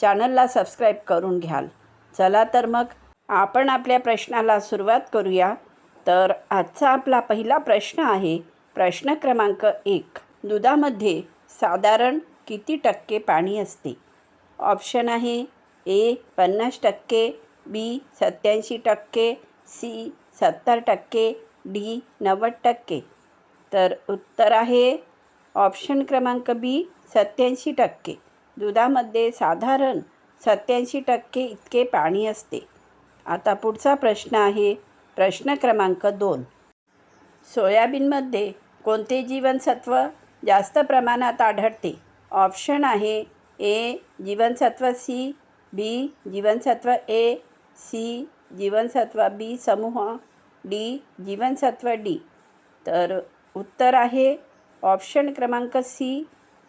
चॅनलला सबस्क्राईब करून घ्याल. चला तर मग आपण आपल्या प्रश्नाला सुरुवात करूया. तर आजचा आपला पहिला प्रश्न आहे प्रश्न क्रमांक एक. दुधामध्ये साधारण किती टक्के पाणी असते? ऑप्शन आहे ए पन्नास टक्के बी सत्याऐंशी टक्के सी सत्तर टक्के डी नव्वद टक्के. तर उत्तर आहे ऑप्शन क्रमांक बी सत्याऐंशी टक्के. दुधामध्ये साधारण सत्याऐंशी टक्के इतके पाणी असते. आता पुढचा प्रश्न आहे प्रश्न क्रमांक दोन. सोयाबीनमध्ये कोणते जीवनसत्व जास्त प्रमाणात आढळते? ऑप्शन आहे ए जीवनसत्व सी बी जीवनसत्व ए सी जीवनसत्व बी समूह डी जीवनसत्व डी. तर उत्तर आहे ऑप्शन क्रमांक सी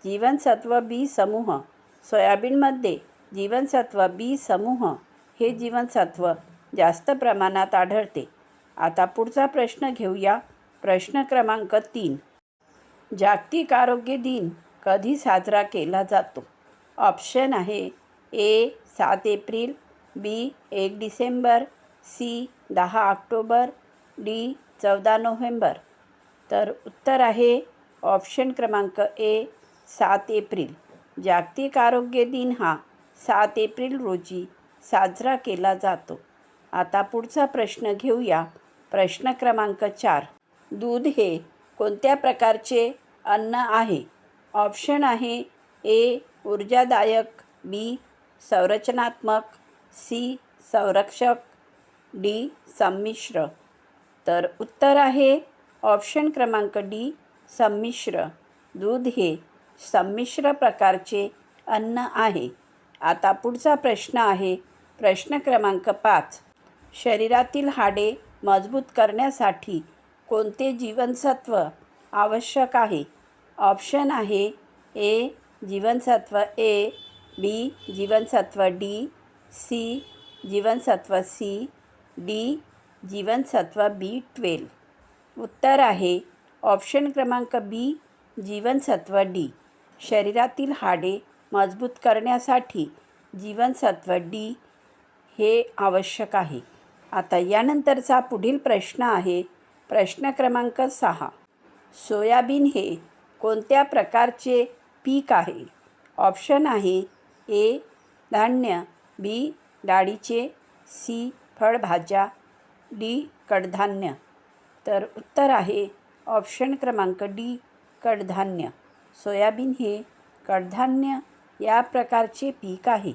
जीवनसत्व बी समूह. सोयाबीनमध्ये जीवनसत्व बी समूह हे जीवनसत्व जास्त प्रमाणात आढळते. आता पुढचा प्रश्न घेऊया. प्रश्न क्रमांक तीन. जागतिक आरोग्य दिन कधी साजरा केला जातो? ऑप्शन आहे ए सात एप्रिल बी एक डिसेंबर सी दहा ऑक्टोबर डी चौदा नोव्हेंबर. तर उत्तर आहे ऑप्शन क्रमांक ए सात एप्रिल. जागतिक आरोग्य दिन हा सात एप्रिल रोजी साजरा केला जातो. आता पुढचा प्रश्न घेऊया. प्रश्न क्रमांक चार. दूध हे कोणत्या प्रकारचे अन्न आहे? ऑप्शन आहे ए ऊर्जादायक बी संरचनात्मक सी संरक्षक डी संमिश्र. तर उत्तर आहे ऑप्शन क्रमांक डी संमिश्र. दूध हे संमिश्र प्रकारचे अन्न आहे. आता पुढचा प्रश्न आहे. प्रश्न क्रमांक पाच. शरीरातील हाडे मजबूत करण्यासाठी कोणते जीवनसत्व आवश्यक आहे? ऑप्शन आहे ए जीवनसत्व ए बी जीवनसत्व डी सी जीवनसत्व सी डी जीवनसत्व बी ट्वेल्व. उत्तर आहे. ऑप्शन क्रमांक बी जीवनसत्व डी. शरीरातील हाडे मजबूत करण्यासाठी जीवनसत्व डी हे आवश्यक आहे. आता यानंतरचा पुढील प्रश्न आहे. प्रश्न क्रमांक सहा. सोयाबीन हे कोणत्या प्रकारचे पीक आहे? ऑप्शन आहे ए धान्य बी डाळीचे सी फळभाज्या डी कडधान्य. तर उत्तर आहे ऑप्शन क्रमांक डी कडधान्य. सोयाबीन हे कडधान्य या प्रकारचे पीक आहे.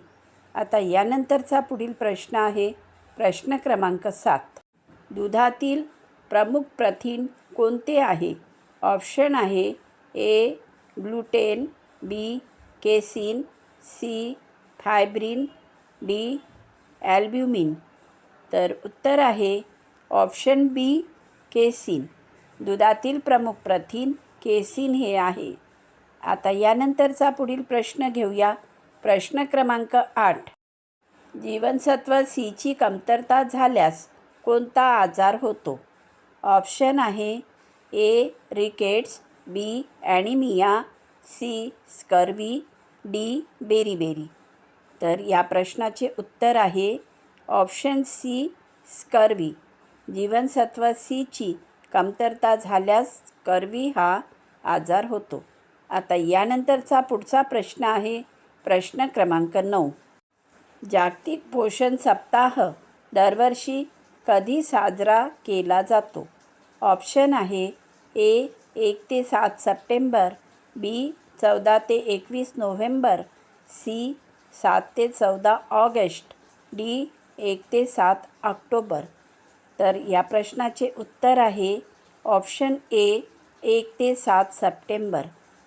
आता यानंतरचा पुढील प्रश्न आहे. प्रश्न क्रमांक सात. दुधातील प्रमुख प्रथिन कोणते आहे? ऑप्शन आहे A gluten B casein C fibrin D albumin. तर उत्तर आहे ऑप्शन बी केसिन. दुधातील प्रमुख प्रथिन केसिन हे आहे. आता यानंतरचा पुढील प्रश्न घेऊया. प्रश्न क्रमांक आठ. जीवनसत्व सीची कमतरता झाल्यास कोणता आजार होतो? ऑप्शन आहे A rickets B anaemia C scurvy D beriberi. तर या प्रश्नाचे उत्तर आहे ऑप्शन सी स्कर्वी. जीवनसत्व सीची कमतरता झाल्यास स्कर्वी हा आजार होतो. आता यानंतरचा पुढचा प्रश्न आहे प्रश्न क्रमांक नऊ. जागतिक पोषण सप्ताह दरवर्षी कधी साजरा केला जातो? ऑप्शन आहे ए एक ते सात सप्टेंबर बी चौदा ते एकवीस नोव्हेंबर सी सात ते चौदा ऑगस्ट डी एक ते सात ऑक्टोबर. तर या प्रश्नाचे उत्तर आहे ऑप्शन ए एक ते सात सप्टेंबर.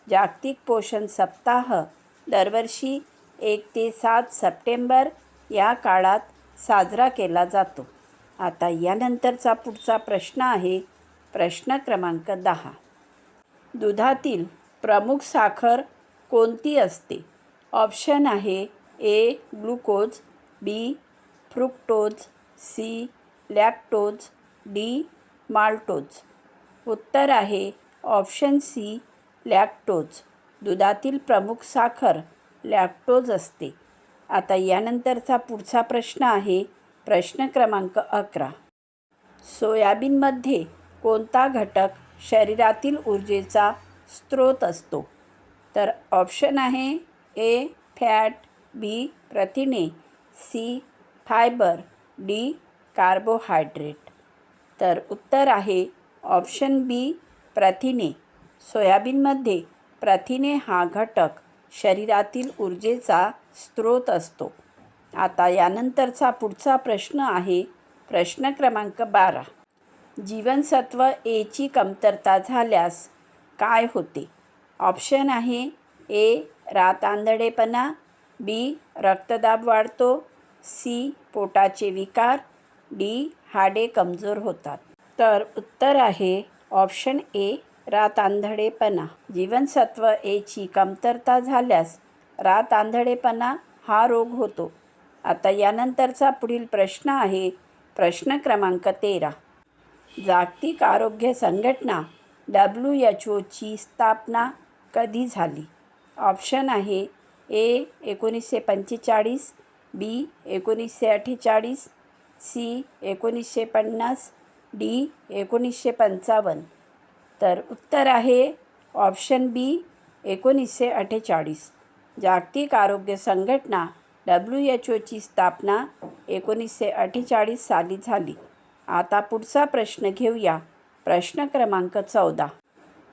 जागतिक पोषण सप्ताह दरवर्षी एक ते सात सप्टेंबर या काळात साजरा केला जातो. आता यानंतरचा पुढचा प्रश्न आहे प्रश्न क्रमांक दहा. दुधातील प्रमुख साखर कोणती असते? ऑप्शन आहे A glucose B fructose C lactose D maltose. उत्तर आहे ऑप्शन सी लॅक्टोज. दुधातील प्रमुख साखर लॅक्टोज असते. आता यानंतरचा पुढचा प्रश्न आहे प्रश्न क्रमांक अकरा. सोयाबीनमध्ये कोणता घटक शरीरातील ऊर्जेचा स्रोत असतो? तर ऑप्शन आहे ए फॅट बी प्रथिने सी फायबर डी कार्बोहायड्रेट. तर उत्तर आहे ऑप्शन बी प्रथिने. सोयाबीनमध्ये प्रथिने हा घटक शरीरातील ऊर्जेचा स्रोत असतो. आता यानंतरचा पुढचा प्रश्न आहे प्रश्न क्रमांक बारा. जीवनसत्व एची कमतरता झाल्यास काय होते? ऑप्शन आहे ए रात आंधळेपणा बी रक्तदाब वाढतो सी पोटाचे विकार डी हाडे कमजोर होतात. तर उत्तर आहे ऑप्शन ए रात आंधळेपणा. जीवनसत्व एची कमतरता झाल्यास रात आंधळेपणा हा रोग होतो. आता यानंतरचा पुढील प्रश्न आहे प्रश्न क्रमांक तेरा. जागतिक आरोग्य संघटना डब्ल्यू एच ओची स्थापना कधी झाली? ऑप्शन आहे ए एकोणीसशे पंचेचाळीस बी एकोणीसशे अठ्ठेचाळीस सी एकोणीसशे पन्नास डी एकोणीसशे पंचावन्न. तर उत्तर आहे ऑप्शन बी एकोणीसशे अठ्ठेचाळीस जागतिक आरोग्य संघटना डब्ल्यू एच ओची स्थापना एकोणीसशे अठ्ठेचाळीस साली झाली. आता पुढचा प्रश्न घेऊया. प्रश्न क्रमांक चौदा.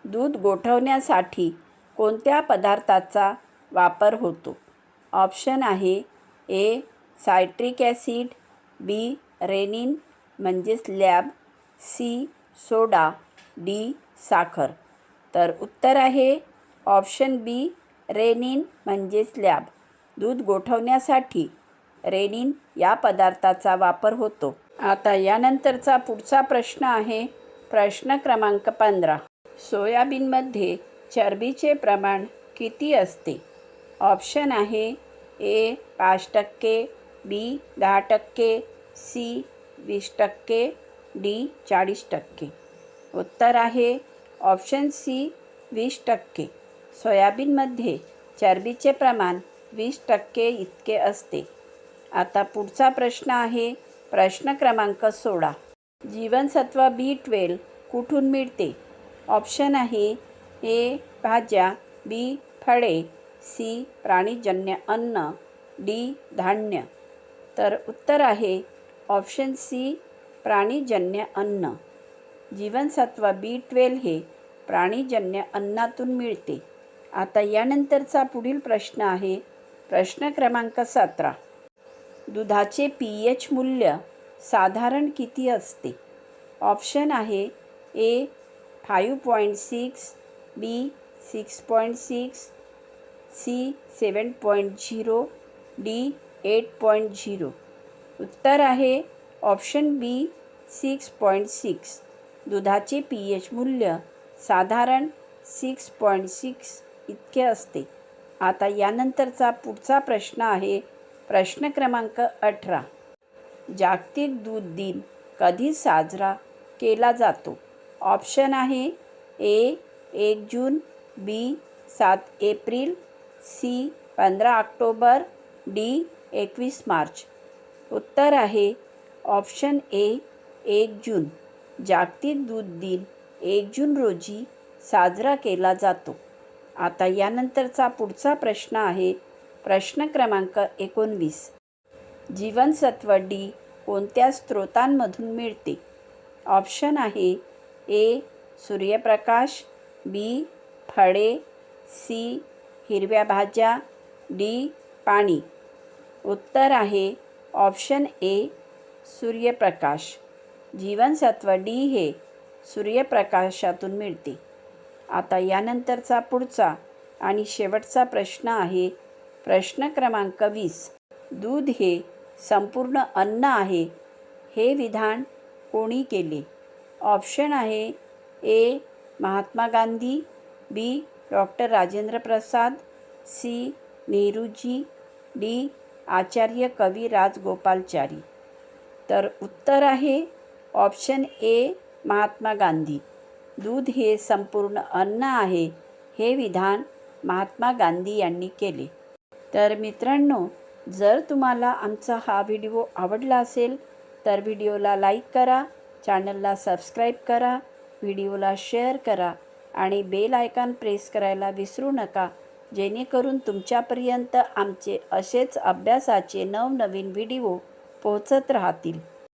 दूध गोठवण्यासाठी कोणत्या पदार्थाचा वापर होतो? ऑप्शन आहे A citric acid B rennin म्हणजेच लॅब सी सोडा डी साखर. तर उत्तर आहे ऑप्शन बी रेनिन म्हणजेच लॅब. दूध गोठवण्यासाठी रेनिन या पदार्थाचा वापर होतो. आता यानंतरचा पुढचा प्रश्न आहे प्रश्न क्रमांक पंधरा. सोयाबीनमध्ये चरबीचे प्रमाण किती असते? ऑप्शन आहे ए पाच टक्के बी दहा टक्के सी वीस टक्के डी चाळीस टक्के. उत्तर आहे. ऑप्शन सी वीस टक्के. सोयाबीनमध्ये चरबीचे प्रमाण वीस टक्के इतके असते. आता पुढचा प्रश्न आहे. प्रश्न क्रमांक सोळा. जीवनसत्व बी ट्वेल्व कुठून मिळते? ऑप्शन आहे ए भाज्या बी फळे सी प्राणीजन्य अन्न डी धान्य. तर उत्तर आहे. ऑप्शन सी प्राणीजन्य अन्न. जीवनसत्व बी ट्वेल्व हे प्राणीजन्य अन्नातून मिळते. आता यानंतरचा पुढील प्रश्न आहे प्रश्न क्रमांक सतरा. दुधाचे पी एच मूल्य साधारण किती असते? ऑप्शन आहे A five point six B six point six C seven point zero D eight point zero. उत्तर आहे option B six point six. दुधाचे पी एच मूल्य साधारण सिक्स पॉईंट सिक्स इतके असते. आता यानंतरचा पुढचा प्रश्न आहे प्रश्न क्रमांक अठरा. जागतिक दूध दिन कधी साजरा केला जातो? ऑप्शन आहे ए एक जून बी सात एप्रिल सी पंधरा ऑक्टोबर डी एकवीस मार्च. उत्तर आहे ऑप्शन ए एक जून. जागतिक दूध दिन एक जून रोजी साजरा केला जातो. आता यानंतरचा पुढचा प्रश्न आहे प्रश्न क्रमांक एकोणवीस. जीवनसत्व डी कोणत्या स्रोतांमधून मिळते? ऑप्शन आहे ए सूर्यप्रकाश बी फळे सी हिरव्या भाज्या डी पाणी. उत्तर आहे ऑप्शन ए सूर्यप्रकाश. जीवनसत्व डी हे सूर्यप्रकाशातून मिळते. आता यानंतरचा पुढचा आणि शेवटचा प्रश्न आहे प्रश्न क्रमांक वीस. दूध हे संपूर्ण अन्न आहे हे विधान कोणी केले? ऑप्शन आहे A Mahatma Gandhi B doctor Rajendra Prasad C Nehru ji D Acharya कवी राजगोपालचारी. तर उत्तर आहे ऑप्शन ए महात्मा गांधी. दूध हे संपूर्ण अन्न आहे हे विधान महात्मा गांधी यांनी केले. तर मित्रांनो जर तुम्हाला आमचा हा व्हिडिओ आवडला असेल तर व्हिडिओला लाईक करा चॅनलला सबस्क्राईब करा व्हिडिओला शेअर करा आणि बेल आयकॉन प्रेस करायला विसरू नका जेणेकरून तुमच्यापर्यंत आमचे असेच अभ्यासाचे नवनवीन व्हिडिओ पोहोचत राहतील.